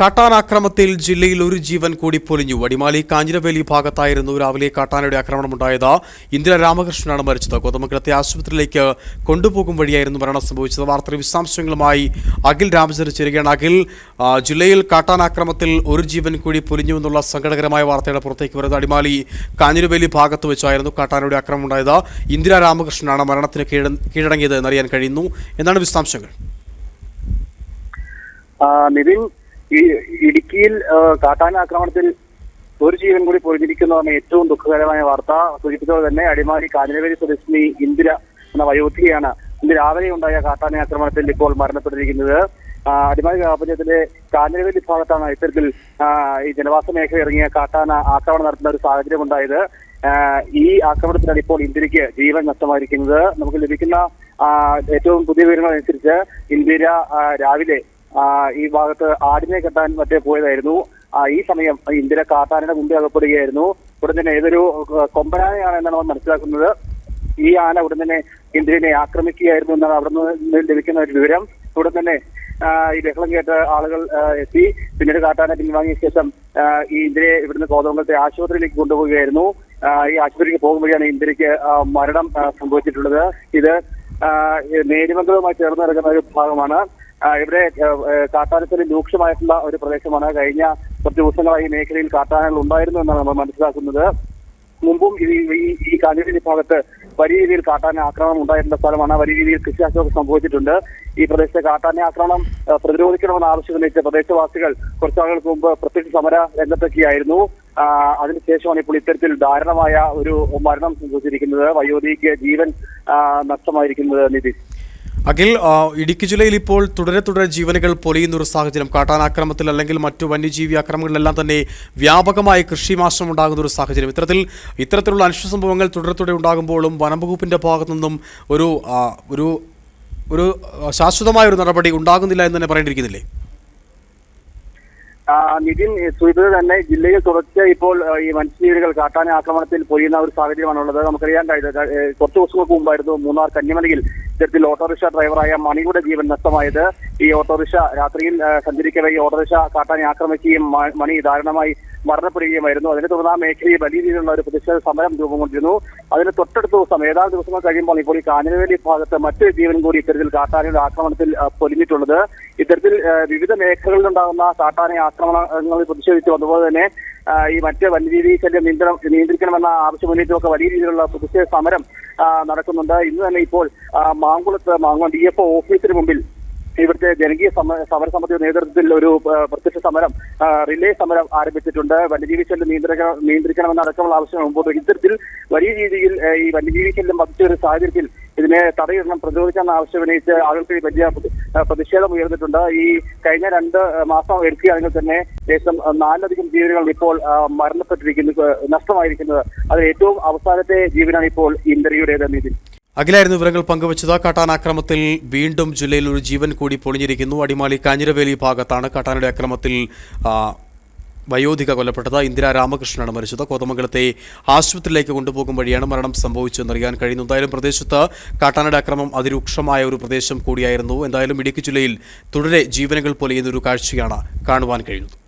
കാട്ടാനാക്രമത്തിൽ ജില്ലയിൽ ഒരു ജീവൻ കൂടി പൊലിഞ്ഞു. വടിമാലി കാഞ്ഞിരവേലി ഭാഗത്തായിരുന്നു രാവിലെ കാട്ടാനയുടെ ആക്രമണമുണ്ടായത്. ഇന്ദിര രാമകൃഷ്ണനാണ് മരിച്ചത്. കോതമംഗലത്തെ ആശുപത്രിയിലേക്ക് കൊണ്ടുപോകും വഴിയായിരുന്നു മരണം സംഭവിച്ചത്. വാർത്തയുടെ വിശദാംശങ്ങളുമായി അഖിൽ രാമചന്ദ്രൻ ചേരുകയാണ്. അഖിൽ ജില്ലയിൽ കാട്ടാനാക്രമത്തിൽ ഒരു ജീവൻ കൂടി പൊലിഞ്ഞു എന്നുള്ള സങ്കടകരമായ വാർത്തയുടെ പുറത്തേക്ക് വരുന്നത്. അടിമാലി കാഞ്ഞിരവേലി ഭാഗത്ത് വെച്ചായിരുന്നു കാട്ടാനയുടെ ആക്രമണം ഉണ്ടായത്. ഇന്ദിര രാമകൃഷ്ണനാണ് മരണത്തിന് കീഴ കീഴടങ്ങിയത് എന്നറിയാൻ കഴിയുന്നു. എന്നാണ് വിശദാംശങ്ങൾ? നിതിൻ ഈ ഇടുക്കിയിൽ കാട്ടാന ആക്രമണത്തിൽ ഒരു ജീവൻ കൂടി പൊഴിഞ്ഞിരിക്കുന്നതാണ് ഏറ്റവും ദുഃഖകരമായ വാർത്ത സൂചിപ്പിച്ചത് തന്നെ അടിമാലി കാഞ്ഞിരവേലി സ്വദേശിനി ഇന്ദിര എന്ന വയോധികയാണ്. ഇന്ന് രാവിലെ ഉണ്ടായ കാട്ടാന ആക്രമണത്തിൽ ഇപ്പോൾ മരണപ്പെട്ടിരിക്കുന്നത്. അടിമാലി ഗ്രാമപഞ്ചായത്തിലെ കാഞ്ഞിരവേലി ഭാഗത്താണ് ഇത്തരത്തിൽ ഈ ജനവാസ മേഖല ഇറങ്ങിയ കാട്ടാന ആക്രമണം നടത്തുന്ന ഒരു സാഹചര്യം ഉണ്ടായത്. ഈ ആക്രമണത്തിലാണ് ഇപ്പോൾ ഇന്ത്യയ്ക്ക് ജീവൻ നഷ്ടമായിരിക്കുന്നത്. നമുക്ക് ലഭിക്കുന്ന ഏറ്റവും പുതിയ വിവരങ്ങൾ അനുസരിച്ച് ഇന്ദിര രാവിലെ ഈ ഭാഗത്ത് ആടിനെ കെട്ടാൻ മറ്റേ പോയതായിരുന്നു. ഈ സമയം ഇന്ദിര കാട്ടാനയുടെ മുമ്പിൽ അകപ്പെടുകയായിരുന്നു. ഉടൻ തന്നെ ഏതൊരു കൊമ്പനാനയാണ് എന്നാണ് അവർ മനസ്സിലാക്കുന്നത്. ഈ ആന ഉടൻ തന്നെ ഇന്ദിരനെ ആക്രമിക്കുകയായിരുന്നു എന്നാണ് അവിടെ നിന്ന് ലഭിക്കുന്ന ഒരു വിവരം. ഉടൻ തന്നെ ഈ ബഹളം കേട്ട് ആളുകൾ എത്തി. പിന്നീട് കാട്ടാന പിൻവാങ്ങിയ ശേഷം ഈ ഇന്ദിരയെ ഇവിടുന്ന് കോതമംഗലത്തെ ആശുപത്രിയിലേക്ക് കൊണ്ടുപോവുകയായിരുന്നു. ഈ ആശുപത്രിക്ക് പോകുമ്പോഴാണ് ഇന്ദിരയ്ക്ക് മരണം സംഭവിച്ചിട്ടുള്ളത്. ഇത് നേരിമംഗലവുമായി ചേർന്ന് കിടക്കുന്ന ഒരു ഭാഗമാണ്. ഇവിടെ കാട്ടാനത്തിന് രൂക്ഷമായിട്ടുള്ള ഒരു പ്രദേശമാണ്. കഴിഞ്ഞ കുറച്ച് ദിവസങ്ങളായി മേഖലയിൽ കാട്ടാനകൾ ഉണ്ടായിരുന്നു എന്നാണ് നമ്മൾ മനസ്സിലാക്കുന്നത്. മുമ്പും ഈ കാഞ്ഞിരി ഭാഗത്ത് വലിയ രീതിയിൽ കാട്ടാന ആക്രമണം ഉണ്ടായിരുന്ന സ്ഥലമാണ്. വലിയ രീതിയിൽ കൃഷിനാശമൊക്കെ സംഭവിച്ചിട്ടുണ്ട്. ഈ പ്രദേശത്തെ കാട്ടാന ആക്രമണം പ്രതിരോധിക്കണമെന്ന ആവശ്യം ഉന്നയിച്ച പ്രദേശവാസികൾ കുറച്ചാളുകൾക്ക് മുമ്പ് പ്രത്യക്ഷ സമര രംഗത്തൊക്കെയായിരുന്നു. അതിനുശേഷമാണ് ഇപ്പോൾ ഇത്തരത്തിൽ ദാരുണമായ ഒരു മരണം സംഭവിച്ചിരിക്കുന്നത്. വയോധിക്ക് ജീവൻ നഷ്ടമായിരിക്കുന്നത് നിതിൻ അഖിൽ ഇടുക്കി ജില്ലയിൽ ഇപ്പോൾ തുടരെ തുടരെ ജീവനുകൾ പൊലിയുന്ന ഒരു സാഹചര്യം. കാട്ടാനാക്രമത്തിൽ അല്ലെങ്കിൽ മറ്റു വന്യജീവി ആക്രമണങ്ങളിലെല്ലാം തന്നെ വ്യാപകമായ കൃഷിനാശം ഉണ്ടാകുന്ന ഒരു സാഹചര്യം. ഇത്തരത്തിൽ ഇത്തരത്തിലുള്ള അനിഷ്ട സംഭവങ്ങൾ തുടരെ തുടരെ ഉണ്ടാകുമ്പോഴും വനംവകുപ്പിന്റെ ഭാഗത്തു നിന്നും ഒരു ഒരു ഒരു ശാശ്വതമായ ഒരു നടപടി ഉണ്ടാകുന്നില്ല എന്ന് തന്നെ പറയേണ്ടിയിരിക്കുന്നില്ലേ? നിതിൻ സൂചിപ്പിച്ചത് തന്നെ ജില്ലയിൽ തുടർച്ച ഇപ്പോൾ ഈ മനുഷ്യജീവികൾ കാട്ടാന ആക്രമണത്തിൽ പൊയ്യുന്ന ഒരു സാഹചര്യമാണുള്ളത്. നമുക്കറിയാൻ കഴിയുന്നത് കുറച്ച് ദിവസങ്ങൾക്ക് മുമ്പായിരുന്നു മൂന്നാർ കന്നിമലയിൽ ഇത്തരത്തിൽ ഓട്ടോറിക്ഷ ഡ്രൈവറായ മണിയുടെ ജീവൻ നഷ്ടമായത്. ഈ ഓട്ടോറിക്ഷ രാത്രിയിൽ സഞ്ചരിക്കവേ ഈ ഓട്ടോറിക്ഷ കാട്ടാനെ ആക്രമിക്കുകയും മണി ദാരുണമായി മരണപ്പെടുകയുമായിരുന്നു അതിനെ തുടർന്ന് ആ മേഖലയിൽ വലിയ രീതിയിലുള്ള ഒരു പ്രതിഷേധ സമരം രൂപം കൊണ്ടിരുന്നു അതിന് തൊട്ടടുത്ത ദിവസം ഏതാനും ദിവസങ്ങൾ കഴിയുമ്പോൾ ഇപ്പോൾ ഈ കാഞ്ഞിരവേലി ഭാഗത്ത് മറ്റൊരു ജീവൻ കൂടി ഇത്തരത്തിൽ കാട്ടാനയുടെ ആക്രമണത്തിൽ പൊലിഞ്ഞിട്ടുള്ളത്. ഇത്തരത്തിൽ വിവിധ മേഖലകളിലുണ്ടാകുന്ന കാട്ടാന ആക്രമണങ്ങളിൽ പ്രതിഷേധിച്ചു അതുപോലെ തന്നെ ഈ മറ്റ് വന്യജീവി ശല്യം നിയന്ത്രണം നിയന്ത്രിക്കണമെന്ന ആവശ്യം ഉന്നയിച്ചുമൊക്കെ വലിയ രീതിയിലുള്ള പ്രതിഷേധ സമരം നടക്കുന്നുണ്ട്. ഇന്ന് തന്നെ ഇപ്പോൾ മാങ്കുളത്ത് മാങ്കുളം ഡി എഫ് ഓഫീസിന് മുമ്പിൽ ഇവിടുത്തെ ജനകീയ സമര സമിതിയുടെ നേതൃത്വത്തിൽ ഒരു പ്രത്യക്ഷ സമരം റിലേ സമരം ആരംഭിച്ചിട്ടുണ്ട്. വന്യജീവി ശല്യം നിയന്ത്രിക്ക നിയന്ത്രിക്കണമെന്ന അടക്കമുള്ള ആവശ്യം മുമ്പോട്ട് ഇത്തരത്തിൽ വലിയ രീതിയിൽ ഈ വന്യജീവി ശല്യം വധിച്ച ഒരു സാഹചര്യത്തിൽ ഇതിനെ തടയിടണം പ്രതിരോധിക്കാൻ ആവശ്യം ഉന്നയിച്ച് ആളുകൾക്ക് വലിയ പ്രതി- പ്രതിഷേധം ഉയർന്നിട്ടുണ്ട്. ഈ കഴിഞ്ഞ രണ്ട് മാസം എടുക്കുകയാണെങ്കിൽ തന്നെ ഏകദേശം നാലിലധികം ജീവനുകൾ ഇപ്പോൾ മരണപ്പെട്ടിരിക്കുന്നു നഷ്ടമായിരിക്കുന്നത്. അതിൽ ഏറ്റവും അവസാനത്തെ ജീവനാണ് ഇപ്പോൾ ഇന്ദ്രിയുടേത് നിതിൻ അഖിലായിരുന്നു വിവരങ്ങൾ പങ്കുവച്ചത്. കാട്ടാനാക്രമത്തിൽ വീണ്ടും ജില്ലയിൽ ഒരു ജീവൻ കൂടി പൊളിഞ്ഞിരിക്കുന്നു. അടിമാലി കാഞ്ഞിരവേലി ഭാഗത്താണ് കാട്ടാനയുടെ അക്രമത്തിൽ വയോധിക കൊല്ലപ്പെട്ടത്. ഇന്ദിര രാമകൃഷ്ണനാണ് മരിച്ചത്. കോതമംഗലത്തെ ആശുപത്രിയിലേക്ക് കൊണ്ടുപോകും വഴിയാണ് മരണം സംഭവിച്ചതെന്നറിയാൻ കഴിയുന്നു. എന്തായാലും പ്രദേശത്ത് കാട്ടാനയുടെ അക്രമം അതിരൂക്ഷമായ ഒരു പ്രദേശം കൂടിയായിരുന്നു. എന്തായാലും ഇടുക്കി ജില്ലയിൽ തുടരെ ജീവനുകൾ പൊലിയുന്ന ഒരു കാഴ്ചയാണ് കാണുവാൻ കഴിയുന്നത്.